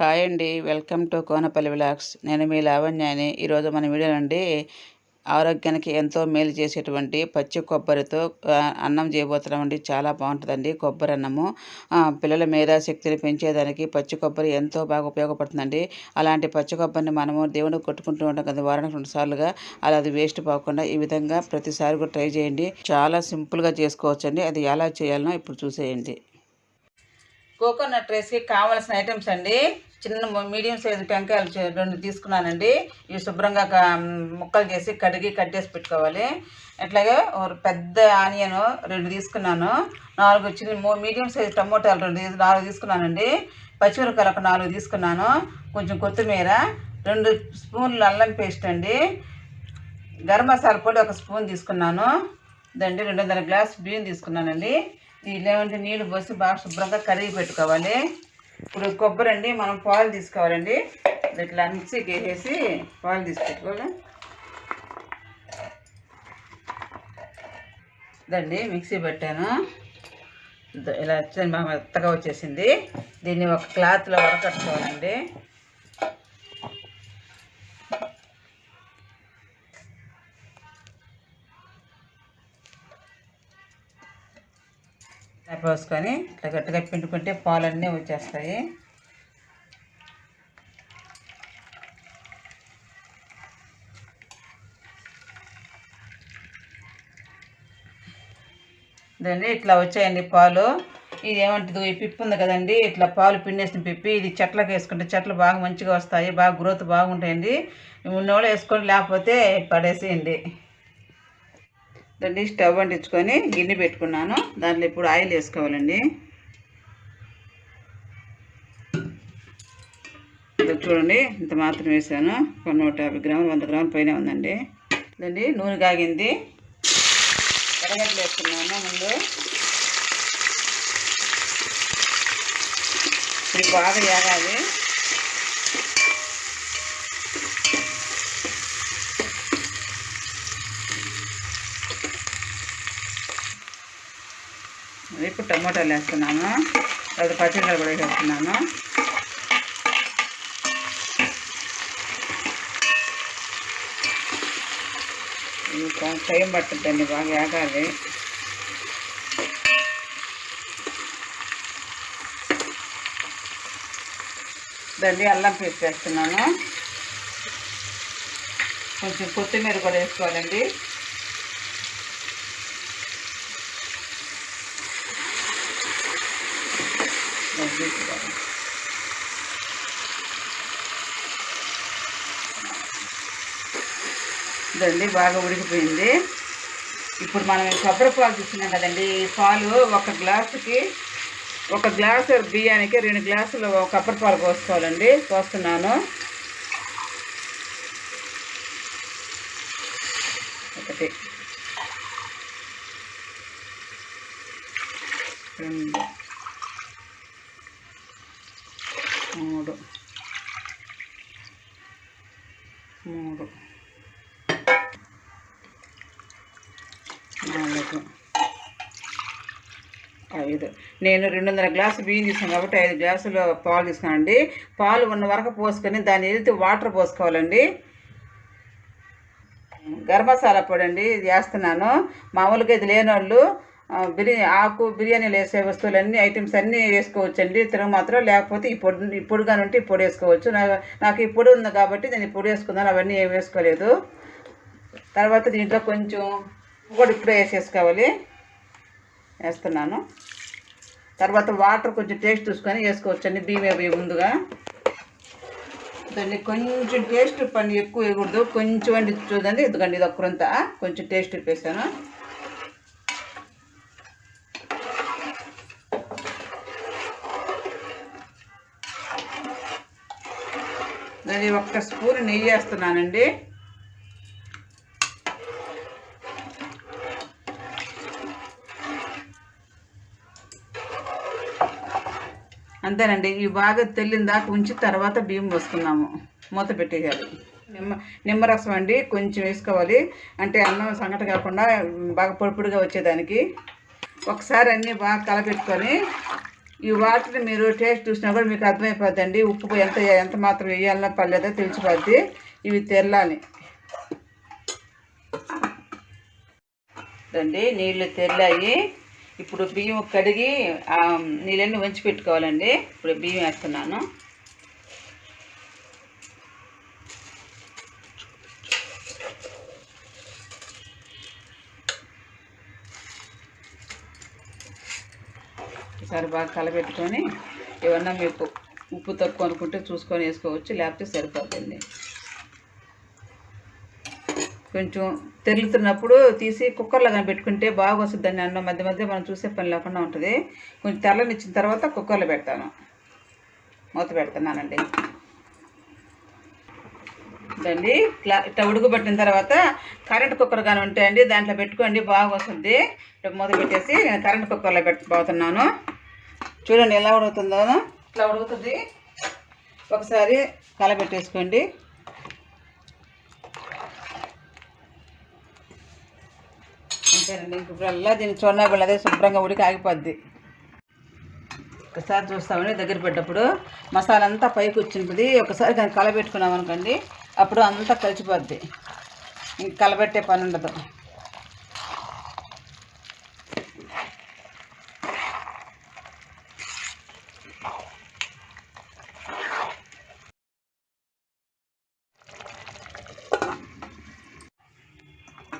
Hi అండి. Welcome to Konapalli విలాక్స్ నేను మీ లావణ్యాని. ఈరోజు మన వీడియో నుండి ఆరోగ్యానికి ఎంతో మేలు చేసేటువంటి పచ్చి కొబ్బరితో అన్నం చేయబోతున్నామండి చాలా బాగుంటుందండి కొబ్బరి అన్నము. పిల్లల మేధాశక్తిని పెంచేదానికి పచ్చి కొబ్బరి ఎంతో బాగా ఉపయోగపడుతుందండి. అలాంటి పచ్చి కొబ్బరిని మనము దేవుడికి కొట్టుకుంటూ ఉంటాం కదా వారానికి రెండు సార్లుగా. అలా అది వేస్ట్ పోకుండా ఈ విధంగా ప్రతిసారి కూడా ట్రై చేయండి. చాలా సింపుల్గా చేసుకోవచ్చండి. అది ఎలా చేయాలనో ఇప్పుడు చూసేయండి. కోకోనట్ రైస్కి కావాల్సిన ఐటమ్స్ అండి. చిన్న మీడియం సైజు టెంకాయలు రెండు తీసుకున్నానండి. ఇవి శుభ్రంగా ముక్కలు చేసి కడిగి కట్ చేసి పెట్టుకోవాలి. అట్లాగే ఒక పెద్ద ఆనియన్ రెండు తీసుకున్నాను. నాలుగు చిన్న మీడియం సైజు టమోటాలు రెండు నాలుగు తీసుకున్నానండి. పచ్చిమిరపకాయలు ఒక నాలుగు తీసుకున్నాను. కొంచెం కొత్తిమీర రెండు స్పూన్లు అల్లం పేస్ట్ అండి. గరం మసాలా పొడి ఒక స్పూన్ తీసుకున్నాను. దండి రెండు వందల గ్లాస్ బియ్యం తీసుకున్నానండి. దీనిలో ఏమంటే నీళ్ళు పోసి బాగా శుభ్రంగా కరిగి పెట్టుకోవాలి. ఇప్పుడు కొబ్బరి అండి మనం పాలు తీసుకోవాలండి. ఇట్లా మిక్సీకి వేసేసి పాలు తీసుకెట్టుకోవాలి దండి మిక్సీ పెట్టాను. ఇలా వచ్చింది బాగా మెత్తగా వచ్చేసింది. దీన్ని ఒక క్లాత్లో వడకట్టుకోవాలండి. ఇలా పోసుకొని ఇట్లా గట్టిగా పిండుకుంటే పాలన్నీ వచ్చేస్తాయి. ఇదండి ఇట్లా వచ్చాయండి పాలు. ఇది ఏమంటుంది ఈ పిప్పి ఉంది కదండి ఇట్లా పాలు పిండేసిన పిప్పి. ఇది చెట్లకు వేసుకుంటే చెట్లు బాగా మంచిగా వస్తాయి బాగా గ్రోత్ బాగుంటాయండి. ఉన్నోళ్ళు వేసుకొని లేకపోతే పడేసేయండి. దాన్ని స్టవ్ అంటించుకొని గిన్నె పెట్టుకున్నాను. దాంట్లో ఇప్పుడు ఆయిల్ వేసుకోవాలండి. చూడండి ఇంత మాత్రం వేసాను. ఒక నూట యాభై గ్రాములు వంద గ్రాముల పైన ఉందండి. ఇదండి నూనె కాగింది. ఎర్రగడ్డలు వేసుకున్నాను ముందు. ఇప్పుడు బాగా ఏగాలి ఇప్పుడు టమోటాలు వేస్తున్నాను. తర్వాత పచ్చిమిరపకాయలు కూడా వేస్తున్నాను. ఇంకా టైం పట్టుద్దండి బాగా వేగాలి దాన్ని అల్లం పేస్ట్ వేస్తున్నాను. కొంచెం కొత్తిమీర కూడా వేసుకోవాలండి. ఇదండి బాగా ఉడికిపోయింది. ఇప్పుడు మనం కొబ్బరి పాలు తీసుకున్నాం కదండి. ఈ పాలు ఒక గ్లాసుకి ఒక గ్లాసు బియ్యానికి రెండు గ్లాసులు కొబ్బరి పాలు పోసుకోవాలండి. పోస్తున్నాను. ఒకటి. రెండు. మూడు. మూడు. నాలుగు. ఐదు. నేను రెండు వందల గ్లాసు బియ్యం తీసుకున్నాను కాబట్టి ఐదు గ్లాసులు పాలు తీసుకున్నానండి. పాలు ఉన్న వరకు పోసుకొని దాన్ని వెళ్తే వాటర్ పోసుకోవాలండి. గరం మసాలా పొడి అండి ఇది వేస్తున్నాను. మామూలుగా ఇది లేని వాళ్ళు బిర్యానీ ఆకు బిర్యానీలు వేసే వస్తువులన్నీ ఐటమ్స్ అన్నీ వేసుకోవచ్చండి. తిరుగు మాత్రం లేకపోతే ఈ పొడి ఈ పొడి ఉంటే ఈ పొడి వేసుకోవచ్చు. నాకు ఈ పొడి ఉంది కాబట్టి నేను పొడి వేసుకున్నాను అవన్నీ ఏం వేసుకోలేదు. తర్వాత దీంట్లో కొంచెం కూడా ఇప్పుడే వేసేసుకోవాలి. వేస్తున్నాను. తర్వాత వాటర్ కొంచెం టేస్ట్ చూసుకొని వేసుకోవచ్చండి. బియ్యం వేయ ముందుగా. దాన్ని కొంచెం టేస్ట్ పని ఎక్కువ వేయకూడదు. కొంచెం అండి చూడండి. ఎందుకండి ఇది ఒక్కరంతా. కొంచెం టేస్ట్ వేసాను అది ఒక్క స్పూన్ నెయ్యి వేస్తున్నానండి. అంతేనండి ఇవి బాగా తెల్లిందాక ఉంచి తర్వాత బియ్యం పోసుకున్నాము మూత పెట్టేయాలి. నిమ్మ నిమ్మరసం అండి కొంచెం వేసుకోవాలి. అంటే అన్నం సంగట కాకుండా బాగా పొడిపొడిగా వచ్చేదానికి. ఒకసారి అన్నీ బాగా కలపెట్టుకొని ఈ వాటర్ మీరు టేస్ట్ చూసినా కూడా మీకు అర్థమైపోద్దండి. ఉప్పు ఎంత ఎంత మాత్రం వేయాలన్నా పర్లేదో తెలిసిపోద్ది. ఇవి తెల్లాలి రండి నీళ్ళు తెల్లాయి ఇప్పుడు బియ్యం కడిగి నీళ్ళన్నీ వంచి పెట్టుకోవాలండి. ఇప్పుడు బియ్యం వేస్తున్నాను. ఒకసారి బాగా కలబెట్టుకొని ఏమన్నా మీకు ఉప్పు తక్కువ అనుకుంటే చూసుకొని వేసుకోవచ్చు లేకపోతే సరిపోతుంది. కొంచెం తెరులుతున్నప్పుడు తీసి కుక్కర్లో కానీ పెట్టుకుంటే బాగా వస్తుందండి అన్నం. మధ్య మధ్య మనం చూసే పని లేకుండా ఉంటుంది. కొంచెం తెల్లనిచ్చిన తర్వాత కుక్కర్లో పెడతాను. మూత పెడుతున్నానండి. అండి. ఇట్లా ఇట్లా ఉడుకుబట్టిన తర్వాత కరెంట్ కుక్కర్ కానీ ఉంటాయండి దాంట్లో పెట్టుకోండి బాగా వస్తుంది ఇప్పుడు మూత పెట్టేసి నేను కరెంట్ కుక్కర్లో పెట్టబోతున్నాను చూడండి ఎలా ఉడుకుతుందో. ఇట్లా ఉడుకుతుంది. ఒకసారి కలబెట్టేసుకోండి అంతేనండి ఇంకప్పుడల్లా దీన్ని చూడనా అదే శుభ్రంగా ఉడికి ఆగిపోద్ది. ఒకసారి చూస్తామండి దగ్గర పెట్టేటప్పుడు మసాలా అంతా పైకి వచ్చింటుంది ఒకసారి దాన్ని కలబెట్టుకున్నాం అనుకోండి అప్పుడు అంతా కలిసిపోద్ది. ఇంక కలబెట్టే పని ఉండదు.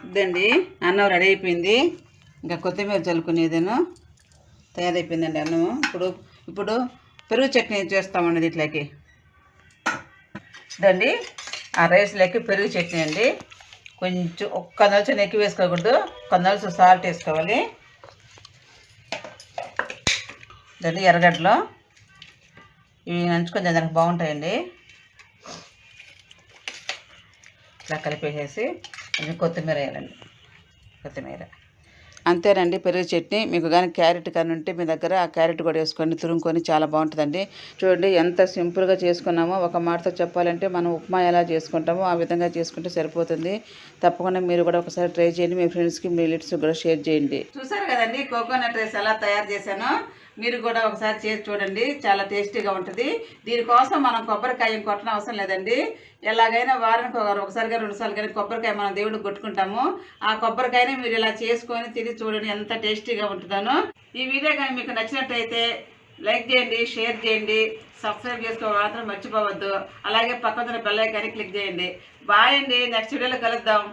ఇదండి అన్నం రెడీ అయిపోయింది. ఇంకా కొత్తిమీర చల్లుకునేదేను తయారైపోయిందండి అన్నము ఇప్పుడు ఇప్పుడు పెరుగు చట్నీ చేస్తామండి ఇట్లాకి. ఇదండి. ఆ రైస్లోకి పెరుగు చట్నీ అండి. కొంచెం ఒక్క నలుచని ఎక్కువ వేసుకోకూడదు. ఒక నలుసు సాల్ట్ వేసుకోవాలి. దాన్ని ఎర్రగడ్డలు. ఇవి నంచుకొని దానికి బాగుంటాయండి. ఇలా కలిపేసేసి కొంచెం కొత్తిమీర వేయాలండి. కొత్తిమీర. అంతేనండి. పెరుగు చట్నీ మీకు కానీ క్యారెట్ కానీ ఉంటే మీ దగ్గర ఆ క్యారెట్ కూడా వేసుకొని తురుముకొని చాలా బాగుంటుందండి. చూడండి ఎంత సింపుల్గా చేసుకున్నామో ఒక మాటతో చెప్పాలంటే మనం ఉప్మా ఎలా చేసుకుంటామో ఆ విధంగా చేసుకుంటే సరిపోతుంది. తప్పకుండా మీరు కూడా ఒకసారి ట్రై చేయండి. మీ ఫ్రెండ్స్కి మీ రిలేటివ్స్ కూడా షేర్ చేయండి. చూసారు కదండి? కోకోనట్ రైస్ ఎలా తయారు చేశాను? మీరు కూడా ఒకసారి చేసి చూడండి. చాలా టేస్టీగా ఉంటుంది. దీనికోసం మనం కొబ్బరికాయ కొట్టడం అవసరం లేదండి. ఎలాగైనా వారానికి ఒకసారిగా ఒకసారి కానీ రెండుసార్లు కానీ కొబ్బరికాయ మనం దేవుడికి కొట్టుకుంటాము. ఆ కొబ్బరికాయని మీరు ఇలా చేసుకొని తిని చూడండి ఎంత టేస్టీగా ఉంటుందనో. ఈ వీడియో కానీ మీకు నచ్చినట్టయితే లైక్ చేయండి షేర్ చేయండి. సబ్స్క్రైబ్ చేసుకోవడం మాత్రం మర్చిపోవద్దు. అలాగే పక్కన బెల్ ఐకాన్ని క్లిక్ చేయండి. బాయ్ అండి. నెక్స్ట్ వీడియోలో కలుద్దాం.